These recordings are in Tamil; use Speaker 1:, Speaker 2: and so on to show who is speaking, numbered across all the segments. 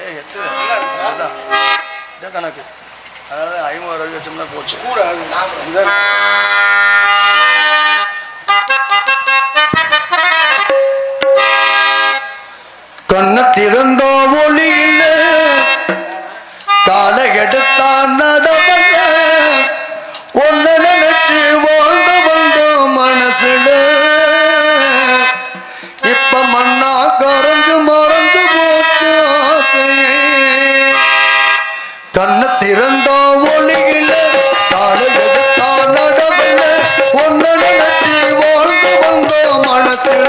Speaker 1: ஏ எத்து அதான் இதான் கணக்கு. அதனால தான் ஐம்பது ரூபாய் வச்சோம்னா போச்சு.
Speaker 2: இதான்.
Speaker 1: கண்ணு திறந்தோ ஒளி இல்லை எடுத்தான் நட திறந்தோ ஒளியில தாழையெடுத்தா நடவில வாழ்ந்து வந்தோ மனசில.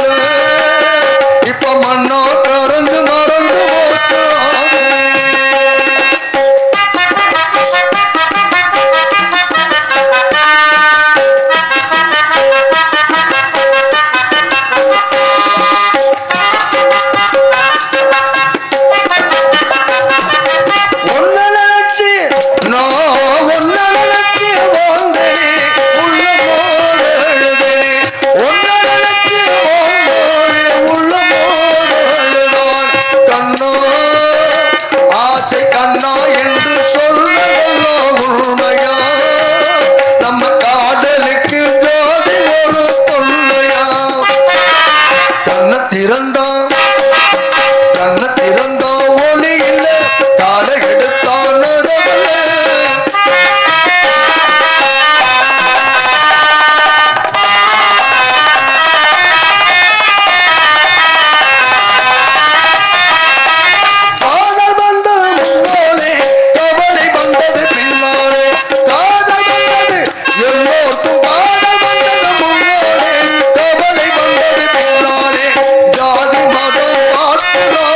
Speaker 1: பாயும் Pero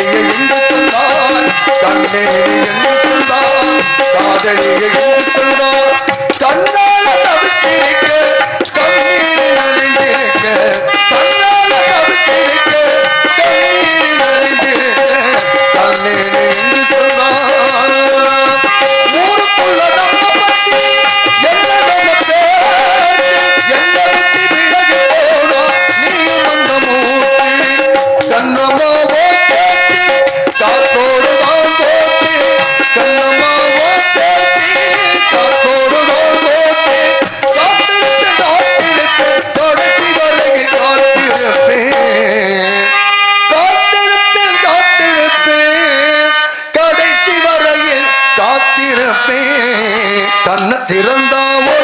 Speaker 1: காதலியை என்று சொன்னார் கண்ணனியை என்று சொன்னார் காதலியை என்று சொன்னார் கண்ணால தவிர்த்திருக்க கண்ணீரை நனைந்திருக்க கண்ணால தவிர்த்திருக்க கண்ணீரை நனைந்திருக்க கண்ணீரை என்று சொன்னார். கண்ண திறந்தாவோ